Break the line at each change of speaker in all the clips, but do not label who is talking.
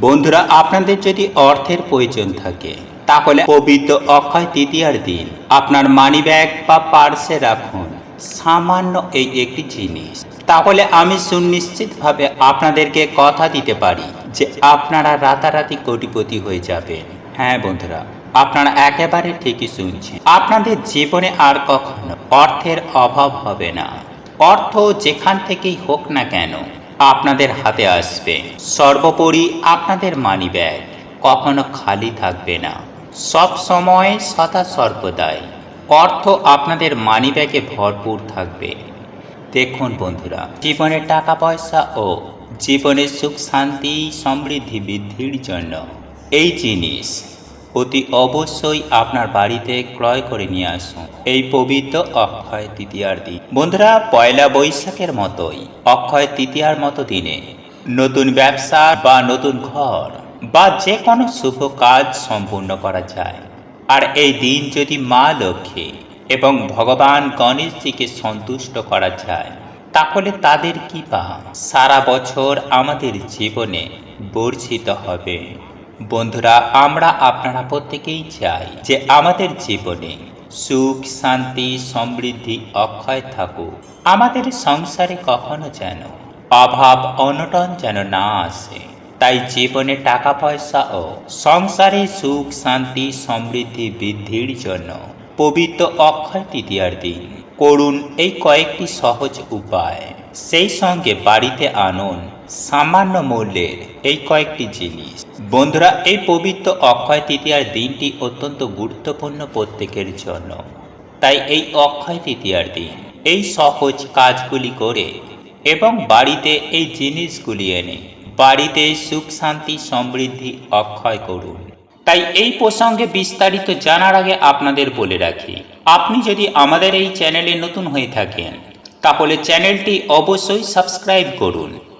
বন্ধুরা, আপনাদের যদি অর্থের প্রয়োজন থাকে, তাহলে পবিত্র অক্ষয় তৃতীয়ার দিন আপনার মানি ব্যাগ বা পার্সে রাখুন। সামান্য এই একটি জিনিস। তাহলে আমি সুনিশ্চিতভাবে আপনাদেরকে কথা দিতে পারি যে আপনারা রাতারাতি কোটিপতি হয়ে যাবেন। হ্যাঁ বন্ধুরা, আপনারা একেবারে ঠিকই শুনছেন। আপনাদের জীবনে আর কখনো অর্থের অভাব হবে না। অর্থ যেখান থেকেই হোক না কেন আপনাদের হাতে আসবে। সর্বোপরি আপনাদের মানি ব্যাগ। কখনো খালি থাকবে না। সব সময় সদা সর্বদাই। অর্থ আপনাদের মানি ব্যাগে ভরপুর থাকবে। দেখুন বন্ধুরা জীবনে টাকা পয়সা ও জীবনের সুখ শান্তি, সমৃদ্ধি, বৃদ্ধির জন্য এই জিনিস অতি অবশ্যই আপনার বাড়িতে ক্রয় করে নিয়ে আসুন। এই পবিত্র অক্ষয় তৃতীয়ার দিন। বন্ধুরা, পয়লা বৈশাখের মতোই অক্ষয় তৃতীয়ার মতো দিনে নতুন ব্যবসা বা নতুন ঘর বা যে কোনো শুভ কাজ সম্পূর্ণ করা যায়। আর এই দিন যদি মা লক্ষ্মী এবং ভগবান গণেশজিকে সন্তুষ্ট করা যায়, তাহলে তাদের কৃপা সারা বছর আমাদের জীবনে বর্ষিত হবে। বন্ধুরা, আমরা আপনারা প্রত্যেকেই চাই যে আমাদের জীবনে সুখ, শান্তি, সমৃদ্ধি, অক্ষয় থাকুক। আমাদের সংসারে কখনো যেন অভাব, অনটন যেন না আসে। তাই জীবনে টাকা, পয়সা ও সংসারে সুখ, শান্তি, সমৃদ্ধি বৃদ্ধির জন্য পবিত্র অক্ষয় তৃতীয়ার দিন করুন এই কয়েকটি সহজ উপায়। সেই সঙ্গে বাড়িতে আনুন সামান্য মূল্যের এই কয়েকটি জিনিস। বন্ধুরা, এই পবিত্র অক্ষয় তৃতীয়ার দিনটি অত্যন্ত গুরুত্বপূর্ণ প্রত্যেকের জন্য। তাই এই অক্ষয় তৃতীয়ার দিন এই সহজ কাজগুলি করে এবং বাড়িতে এই জিনিসগুলি এনে বাড়িতে সুখ, শান্তি, সমৃদ্ধি অক্ষয় করুন। তাই এই প্রসঙ্গে বিস্তারিত জানার আগে আপনাদের বলে রাখি, আপনি যদি আমাদের এই চ্যানেলে নতুন হয়ে থাকেন, তাহলে চ্যানেলটি অবশ্যই সাবস্ক্রাইব করুন।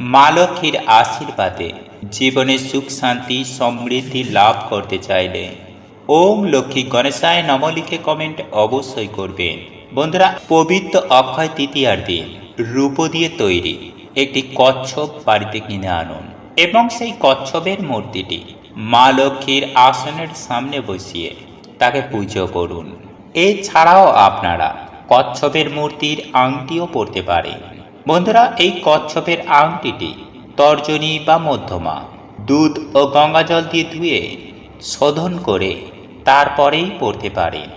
মা লক্ষ্মীর আশীর্বাদে জীবনে সুখ, শান্তি, সমৃদ্ধি লাভ করতে চাইলে ওম লক্ষ্মী গণেশায় নম লিখে কমেন্ট অবশ্যই করবেন। বন্ধুরা, পবিত্র অক্ষয় তৃতীয়ার দিন রূপ দিয়ে তৈরি একটি কচ্ছপ বাড়িতে কিনে আনুন এবং সেই কচ্ছপের মূর্তিটি মা লক্ষ্মীর আসনের সামনে বসিয়ে তাকে পুজো করুন। এছাড়াও আপনারা কচ্ছপের মূর্তির আংটিও পরতে পারেন। বন্ধুরা, এই কচ্ছপের আংটিটি তর্জনী বা মধ্যমা, দুধ ও গঙ্গাজল দিয়ে ধুয়ে শোধন করে তারপরেই পড়তে পারেন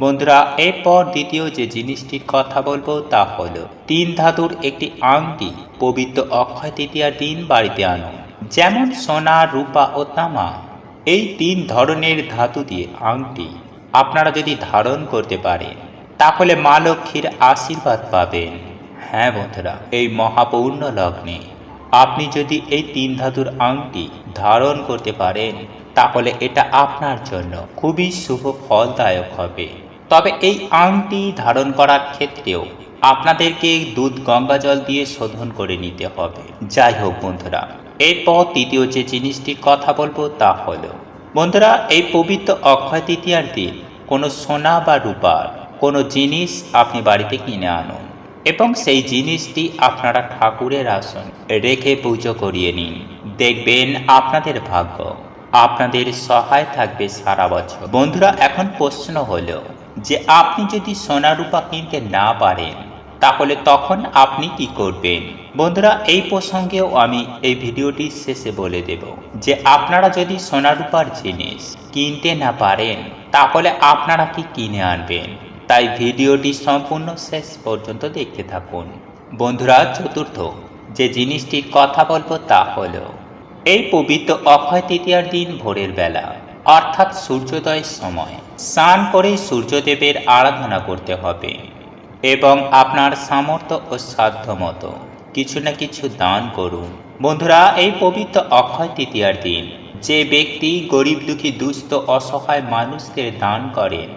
বন্ধুরা, এরপর দ্বিতীয় যে জিনিসটির কথা বলব তা হলো, তিন ধাতুর একটি আংটি পবিত্র অক্ষয় তৃতীয়ার দিন বাড়িতে আনুন। যেমন সোনা, রূপা ও তামা, এই তিন ধরনের ধাতু দিয়ে আংটি আপনারা যদি ধারণ করতে পারেন, তাহলে মা লক্ষ্মীর আশীর্বাদ পাবেন। হ্যাঁ বন্ধুরা, এই মহাপূর্ণ লগ্নে আপনি যদি এই তিন ধাতুর আংটি ধারণ করতে পারেন, তাহলে এটা আপনার জন্য খুবই শুভ ফলদায়ক হবে। তবে এই আংটি ধারণ করার ক্ষেত্রেও আপনাদেরকে দুধ গঙ্গা জল দিয়ে শোধন করে নিতে হবে। যাই হোক বন্ধুরা, এরপর তৃতীয় যে জিনিসটি কথা বলব তা হলো, বন্ধুরা, এই পবিত্র অক্ষয় তৃতীয়ার দিন কোনো সোনা বা রূপার কোনো জিনিস আপনি বাড়িতে কিনে আনুন। এবং সেই জিনিসটি আপনারা ঠাকুরের আসন রেখে পুজো করিয়ে নিন। দেখবেন আপনাদের ভাগ্য, আপনাদের সহায় থাকবে সারা বছর। বন্ধুরা, এখন প্রশ্ন হলো যে আপনি যদি সোনা রূপা কিনতে না পারেন, তাহলে তখন আপনি কি করবেন? বন্ধুরা, এই প্রসঙ্গেও আমি এই ভিডিওটির শেষে বলে দেব যে আপনারা যদি সোনা রূপার জিনিস কিনতে না পারেন, তাহলে আপনারা কি কিনে আনবেন? তাই ভিডিওটি সম্পূর্ণ শেষ পর্যন্ত দেখতে থাকুন। বন্ধুরা, চতুর্থ, যে জিনিসটির কথা বলব তা হল, এই পবিত্র অক্ষয় তৃতীয়ার দিন ভোরের বেলা, অর্থাৎ সূর্যোদয়ের সময়, স্নান করে সূর্যদেবের আরাধনা করতে হবে এবং আপনার সামর্থ্য ও সাধ্য মতো কিছু না কিছু দান করুন। বন্ধুরা, এই পবিত্র অক্ষয় তৃতীয়ার দিন, যে ব্যক্তি গরিব দুঃখী দুস্থ অসহায় মানুষদের দান করেন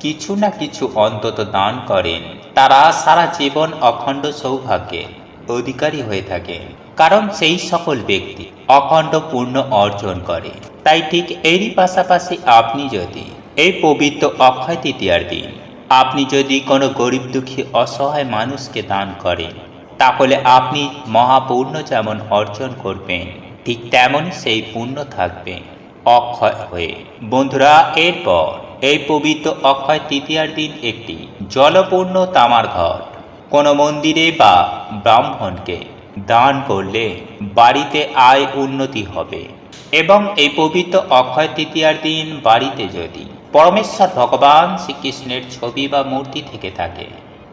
কিছু না কিছু অন্তত দান করেন। তারা সারা জীবন অখণ্ড সৌভাগ্যের অধিকারী হয়ে থাকে। কারণ সেই সকল ব্যক্তি অখণ্ড পূর্ণ অর্জন করে। তাই ঠিক এরই পাশাপাশি আপনি যদি এই পবিত্র অক্ষয় তৃতীয়ার দিন আপনি যদি কোনো গরিব দুঃখী অসহায় মানুষকে দান করেন, তাহলে আপনি মহাপূর্ণ যেমন অর্জন করবেন, ঠিক তেমনই সেই পূর্ণ থাকবে অক্ষয় হয়ে। বন্ধুরা, এরপর এই পবিত্র অক্ষয় তৃতীয়ার দিন একটি জলপূর্ণ তামার ঘট। কোনো মন্দিরে বা ব্রাহ্মণকে দান করলে বাড়িতে আয় উন্নতি হবে। এবং এই পবিত্র অক্ষয় তৃতীয়ার দিন বাড়িতে যদি পরমেশ্বর ভগবান শ্রীকৃষ্ণের ছবি বা মূর্তি থেকে থাকে,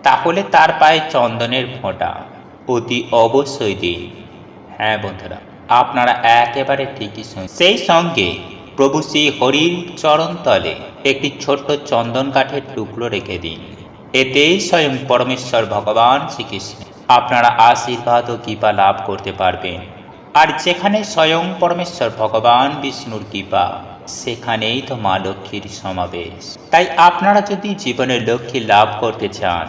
তাহলে তার পায়ে চন্দনের ফোঁটা অতি অবশ্যই দিন। হ্যাঁ বন্ধুরা, আপনারা একেবারে ঠিকই শুন সেই সঙ্গে প্রভু শ্রী হরির চরণতলে একটি ছোট্ট চন্দন কাঠের টুকরো রেখে দিন। এতেই স্বয়ং পরমেশ্বর ভগবান শ্রীকৃষ্ণ আপনারা আশীর্বাদ ও কৃপা লাভ করতে পারবেন। আর যেখানে স্বয়ং পরমেশ্বর ভগবান বিষ্ণুর কৃপা, সেখানেই তো মা লক্ষ্মীর সমাবেশ। তাই আপনারা যদি জীবনে লক্ষ্মী লাভ করতে চান,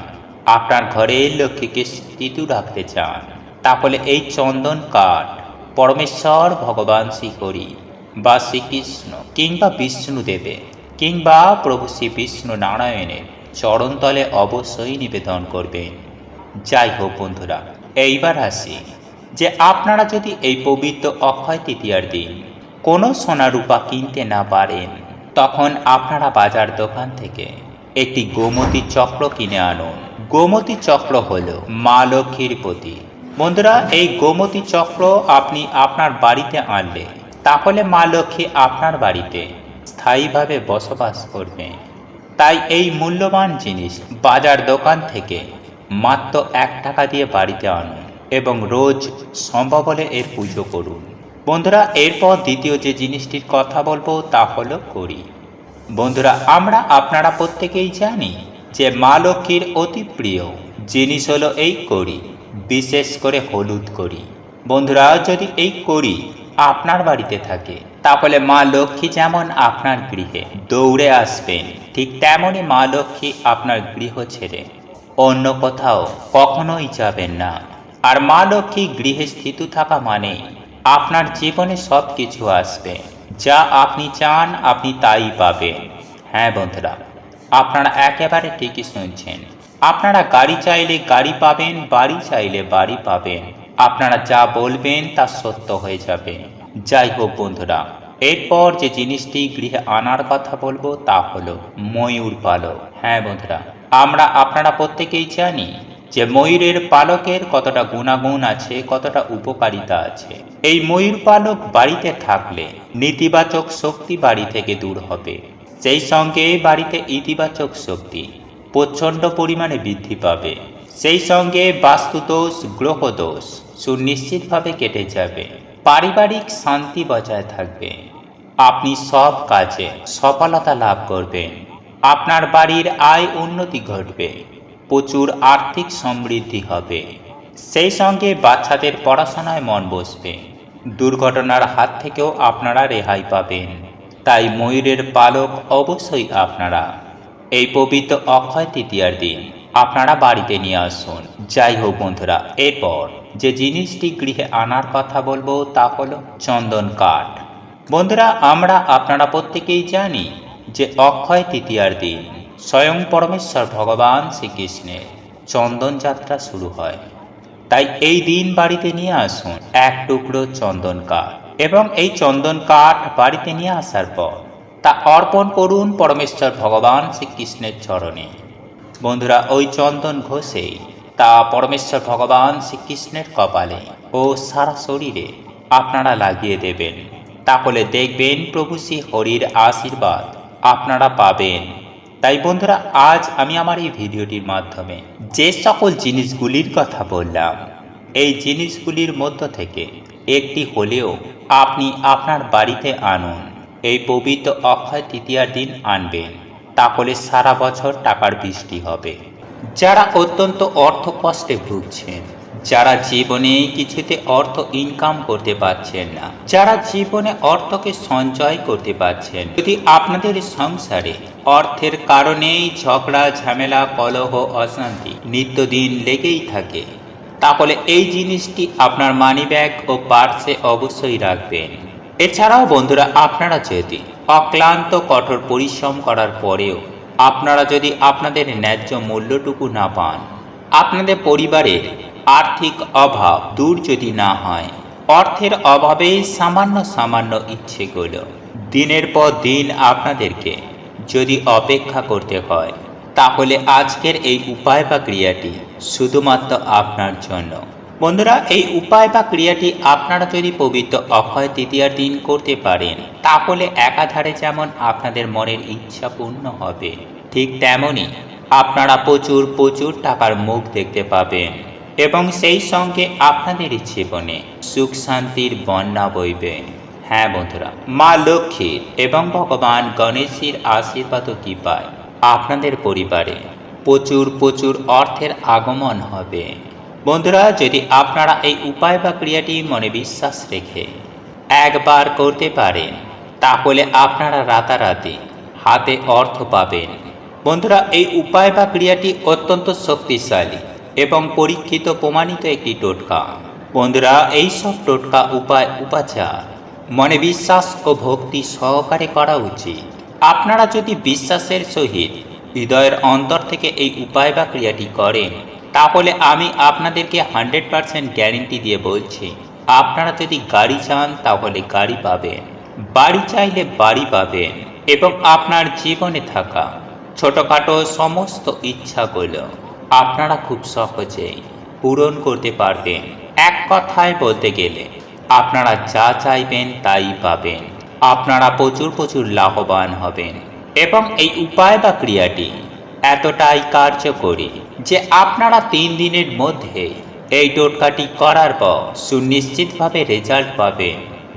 আপনার ঘরে লক্ষ্মীকে স্থিত রাখতে চান, তাহলে এই চন্দন কাঠ পরমেশ্বর ভগবান শ্রীহরি বা শ্রীকৃষ্ণ কিংবা বিষ্ণুদেবে কিংবা প্রভু শ্রী বিষ্ণু নারায়ণের চরণতলে অবশ্যই নিবেদন করবেন যাই হোক বন্ধুরা, এইবার আসি যে আপনারা যদি এই পবিত্র অক্ষয় তৃতীয়ার দিন কোনো সোনা রূপা কিনতে না পারেন, তখন আপনারা বাজার দোকান থেকে একটি গোমতী চক্র কিনে আনুন। গোমতী চক্র হল মা লক্ষ্মীর প্রতীক। বন্ধুরা, এই গোমতী চক্র আপনি আপনার বাড়িতে আনলে, তাহলে মা লক্ষ্মী আপনার বাড়িতে স্থায়ীভাবে বসবাস করবে। তাই এই মূল্যবান জিনিস বাজার দোকান থেকে মাত্র এক টাকা দিয়ে বাড়িতে আনুন এবং রোজ সম্ভব হলে এর পুজো করুন। বন্ধুরা, এরপর দ্বিতীয় যে জিনিসটির কথা বলব তা হলো করি বন্ধুরা, আমরা আপনারা প্রত্যেকেই জানি যে মা লক্ষ্মীর অতি প্রিয় জিনিস হলো এই কড়ি, বিশেষ করে হলুদ কড়ি। বন্ধুরা, যদি এই কড়ি আপনার বাড়িতে থাকে তাহলে মা লক্ষ্মী যেমন আপনার গৃহে দৌড়ে আসবেন, ঠিক তেমনই মা লক্ষ্মী আপনার গৃহ ছেড়ে অন্য কোথাও কখনোই যাবেন না। আর মা লক্ষ্মী গৃহে স্থিত থাকা মানে আপনার জীবনে সব কিছু আসবে, যা আপনি চান আপনি তাই পাবেন। হ্যাঁ বন্ধুরা, আপনারা একেবারে ঠিকই শুনছেন। আপনারা গাড়ি চাইলে গাড়ি পাবেন, বাড়ি চাইলে বাড়ি পাবেন। আপনারা যা বলবেন তা সত্য হয়ে যাবে। যাই হোক বন্ধুরা, এরপর যে জিনিসটি গৃহে আনার কথা বলব তা হলো ময়ূর পালক। হ্যাঁ বন্ধুরা, আমরা আপনারা প্রত্যেকেই জানি যে ময়ূরের পালকের কতটা গুণাগুণ আছে, কতটা উপকারিতা আছে। এই ময়ূর পালক বাড়িতে থাকলে নেতিবাচক শক্তি বাড়ি থেকে দূর হবে। সেই সঙ্গে বাড়িতে ইতিবাচক শক্তি প্রচণ্ড পরিমাণে বৃদ্ধি পাবে। সেই সঙ্গে বাস্তুদোষ, গ্রহদোষ সুনিশ্চিতভাবে কেটে যাবে। পারিবারিক শান্তি বজায় থাকবে। আপনি সব কাজে সফলতা লাভ করবেন। আপনার বাড়ির আয় উন্নতি ঘটবে। প্রচুর আর্থিক সমৃদ্ধি হবে। সেই সঙ্গে বাচ্চাদের পড়াশোনায় মন বসবে। দুর্ঘটনার হাত থেকেও আপনারা রেহাই পাবেন। তাই ময়ূরের পালক অবশ্যই আপনারা। এই পবিত্র অক্ষয় তৃতীয়ার দিন আপনারা বাড়িতে নিয়ে আসুন। যাই হোক বন্ধুরা, এরপর যে জিনিসটি গৃহে আনার কথা বলব তা হলো চন্দন কাঠ। বন্ধুরা, আমরা আপনারা প্রত্যেকেই জানি যে অক্ষয় তৃতীয়ার দিন স্বয়ং পরমেশ্বর ভগবান শ্রীকৃষ্ণের চন্দন যাত্রা শুরু হয়। তাই এই দিন বাড়িতে নিয়ে আসুন এক টুকরো চন্দন কাঠ এবং এই চন্দন কাঠ বাড়িতে নিয়ে আসার পর তা অর্পণ করুন পরমেশ্বর ভগবান শ্রীকৃষ্ণের চরণে। বন্ধুরা, ওই চন্দন ঘষেই তা পরমেশ্বর ভগবান শ্রীকৃষ্ণের কপালে ও সারা শরীরে আপনারা লাগিয়ে দেবেন। তাহলে দেখবেন প্রভু শ্রী হরির আশীর্বাদ আপনারা পাবেন। তাই বন্ধুরা, আজ আমি আমার এই ভিডিওটির মাধ্যমে যে সকল জিনিসগুলির কথা বললাম, এই জিনিসগুলির মধ্য থেকে একটি হলেও আপনি আপনার বাড়িতে আনুন। এই পবিত্র অক্ষয় তৃতীয়ার দিন আনবেন। তাহলে সারা বছর টাকার বৃষ্টি হবে। যারা অত্যন্ত অর্থ কষ্টে ভুগছেন, যারা জীবনে কিছুতে অর্থ ইনকাম করতে পারছেন না, যারা জীবনে অর্থকে সঞ্চয় করতে পারছেন, যদি আপনাদের সংসারে অর্থের কারণেই ঝগড়া, ঝামেলা, কলহ, অশান্তি নিত্যদিন লেগেই থাকে, তাহলে এই জিনিসটি আপনার মানিব্যাগ ও পার্সে অবশ্যই রাখবেন। এছাড়াও বন্ধুরা, আপনারা যদি অক্লান্ত কঠোর পরিশ্রম করার পরেও আপনারা যদি আপনাদের ন্যায্য মূল্যটুকু না পান, আপনাদের পরিবারের আর্থিক অভাব দূর যদি না হয়, অর্থের অভাবে সামান্য সামান্য ইচ্ছেগুলো দিনের পর দিন আপনাদেরকে যদি অপেক্ষা করতে হয়, তাহলে আজকের এই উপায় বা ক্রিয়াটি শুধুমাত্র আপনার জন্য। বন্ধুরা, এই উপায় বা ক্রিয়াটি আপনারা যদি পবিত্র অক্ষয় তৃতীয়ার দিন করতে পারেন, তাহলে একাধারে যেমন আপনাদের মনের ইচ্ছা পূর্ণ হবে, ঠিক তেমনই আপনারা প্রচুর প্রচুর টাকার মুখ দেখতে পাবেন এবং সেই সঙ্গে আপনাদের জীবনে সুখ শান্তির বন্যা বইবে। হ্যাঁ বন্ধুরা, মা লক্ষ্মীর এবং ভগবান গণেশের আশীর্বাদ ও কৃপায় আপনাদের পরিবারে প্রচুর প্রচুর অর্থের আগমন হবে। বন্ধুরা, যদি আপনারা এই উপায় বা ক্রিয়াটি মনে বিশ্বাস রেখে একবার করতে পারেন, তাহলে আপনারা রাতারাতি হাতে অর্থ পাবেন। বন্ধুরা, এই উপায় বা ক্রিয়াটি অত্যন্ত শক্তিশালী এবং পরীক্ষিত প্রমাণিত একটি টোটকা। বন্ধুরা, এই সব টোটকা উপায়, উপাচার মনে বিশ্বাস ও ভক্তি সহকারে করা উচিত। আপনারা যদি বিশ্বাসের সহিত হৃদয়ের অন্তর থেকে এই উপায় বা ক্রিয়াটি করেন তাহলে আমি আপনাদেরকে হান্ড্রেড পারসেন্ট গ্যারেন্টি দিয়ে বলছি, আপনারা যদি গাড়ি চান তাহলে গাড়ি পাবেন, বাড়ি চাইলে বাড়ি পাবেন এবং আপনার জীবনে থাকা ছোটোখাটো সমস্ত ইচ্ছাগুলো আপনারা খুব সহজেই পূরণ করতে পারবেন। এক কথায় বলতে গেলে, আপনারা যা চাইবেন তাই পাবেন, আপনারা প্রচুর প্রচুর লাভবান হবেন এবং এই উপায় বা ক্রিয়াটি এতটাই কার্যকরী যে আপনারা তিন দিনের মধ্যে এই টোটকাটি করার পর সুনিশ্চিতভাবে রেজাল্ট পাবেন।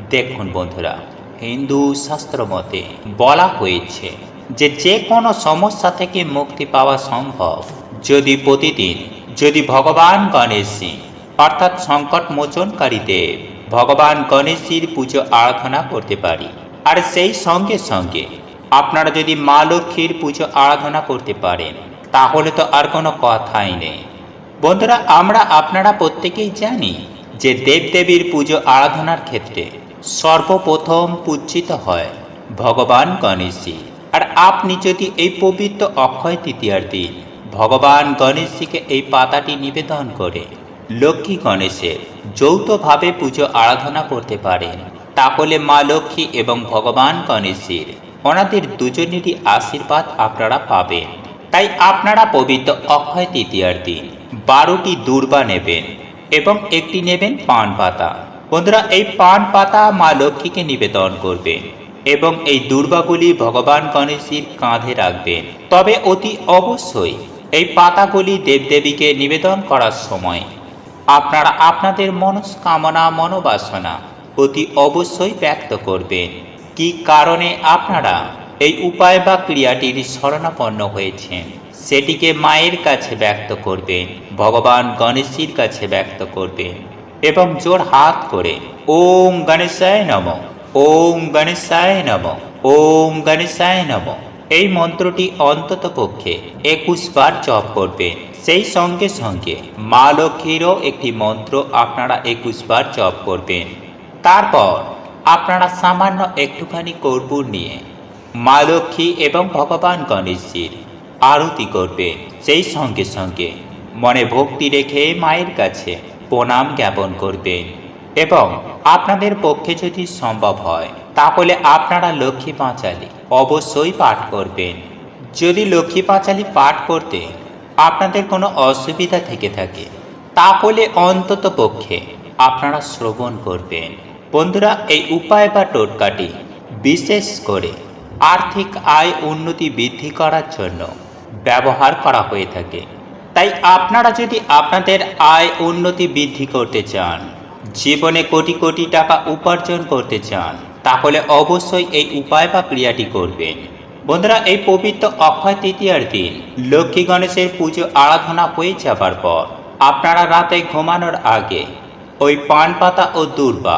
দেখুন বন্ধুরা, হিন্দু শাস্ত্র মতে বলা হয়েছে যে যে কোনো সমস্যা থেকে মুক্তি পাওয়া সম্ভব যদি প্রতিদিন যদি ভগবান গণেশী অর্থাৎ সংকট মোচনকারী দেব, ভগবান গণেশজির পুজো আরাধনা করতে পারি। আর সেই সঙ্গে সঙ্গে আপনারা যদি মা লক্ষ্মীর পুজো আরাধনা করতে পারেন তাহলে তো আর কোনো কথাই নেই। বন্ধুরা, আমরা আপনারা প্রত্যেকেই জানি যে দেবদেবীর পুজো আরাধনার ক্ষেত্রে সর্বপ্রথম পূজিত হয় ভগবান গণেশজি। আর আপনি যদি এই পবিত্র অক্ষয় তৃতীয়ার দিন ভগবান গণেশজিকে এই পাতাটি নিবেদন করে লক্ষ্মী গণেশের যৌথভাবে পুজো আরাধনা করতে পারেন, তাহলে মা লক্ষ্মী এবং ভগবান গণেশের ওনাদের দুজনেরই আশীর্বাদ আপনারা পাবেন। তাই আপনারা পবিত্র অক্ষয় তৃতীয়ার দিন বারোটি দুর্বা নেবেন এবং একটি নেবেন পান পাতা। বন্ধুরা, এই পান পাতা মা লক্ষ্মীকে নিবেদন করবেন এবং এই দুর্বাগুলি ভগবান গণেশের কাঁধে রাখবেন। তবে অতি অবশ্যই এই পাতাগুলি দেবদেবীকে নিবেদন করার সময় আপনারা আপনাদের মনস্কামনা, মনোবাসনা অতি অবশ্যই ব্যক্ত করবেন। কি কারণে আপনারা এই উপায় বা ক্রিয়াটির শরণাপন্ন হয়েছেন সেটিকে মায়ের কাছে ব্যক্ত করবেন ভগবান গণেশের কাছে ব্যক্ত করবেন এবং জোর হাত করে, ওম গণেশায় নম, ওম গণেশায় নম, ওম গণেশায় নম। এই মন্ত্রটি অন্তত পক্ষে একুশ বার জপ করবেন সেই সঙ্গে সঙ্গে মা লক্ষ্মীরও একটি মন্ত্র আপনারা একুশ বার জপ করবেন। তারপর আপনারা সামান্য একটুখানি কর্পূর নিয়ে মা লক্ষ্মী এবং ভগবান গণেশজির আরতি করবেন সেই সঙ্গে সঙ্গে মনে ভক্তি রেখে মায়ের কাছে প্রণাম জ্ঞাপন করবেন এবং আপনাদের পক্ষে যদি সম্ভব হয়, তাহলে আপনারা লক্ষ্মী পাঁচালি অবশ্যই পাঠ করবেন। যদি লক্ষ্মী পাঁচালি পাঠ করতে আপনাদের কোনো অসুবিধা থেকে থাকে, তাহলে অন্তত পক্ষে আপনারা শ্রবণ করবেন। বন্ধুরা, এই উপায় বা টোটকাটি বিশেষ করে আর্থিক আয় উন্নতি বৃদ্ধি করার জন্য ব্যবহার করা হয়ে থাকে। তাই আপনারা যদি আপনাদের আয় উন্নতি বৃদ্ধি করতে চান, জীবনে কোটি কোটি টাকা উপার্জন করতে চান, তাহলে অবশ্যই এই উপায় বা ক্রিয়াটি করবেন। বন্ধুরা, এই পবিত্র অক্ষয় তৃতীয়ার দিন লক্ষ্মী গণেশের পুজো আরাধনা হয়ে যাবার পর আপনারা রাতে ঘুমানোর আগে ওই পান পাতা ও দূর্বা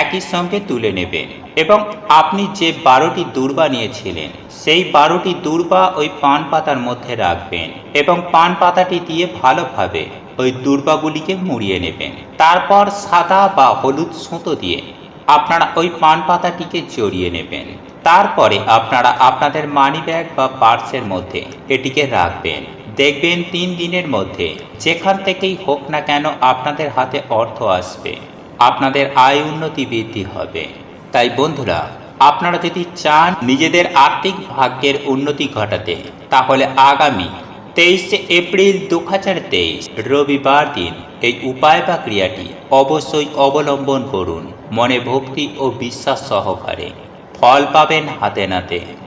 একই সঙ্গে তুলে নেবেন। এবং আপনি যে বারোটি দূর্বা নিয়েছিলেন, সেই বারোটি দূর্বা ওই পান পাতার মধ্যে রাখবেন এবং পান পাতাটি দিয়ে ভালোভাবে ওই দূর্বাগুলিকে মুড়িয়ে নেবেন। তারপর সাদা বা হলুদ সুতো দিয়ে আপনারা ওই পান পাতাটিকে জড়িয়ে নেবেন। তারপরে আপনারা আপনাদের মানি ব্যাগ বা পার্সের মধ্যে এটিকে রাখবেন। দেখবেন তিন দিনের মধ্যে যেখান থেকেই হোক না কেন আপনাদের হাতে অর্থ আসবে, আপনাদের আয় উন্নতি বৃদ্ধি হবে। তাই বন্ধুরা, আপনারা যদি চান নিজেদের আর্থিক ভাগ্যের উন্নতি ঘটাতে, তাহলে আগামী তেইশে এপ্রিল দু হাজার তেইশ, রবিবার দিন এই উপায় বা ক্রিয়াটি অবশ্যই অবলম্বন করুন। মনে ভক্তি ও বিশ্বাস সহকারে। ফল পাবেন হাতে নাতে।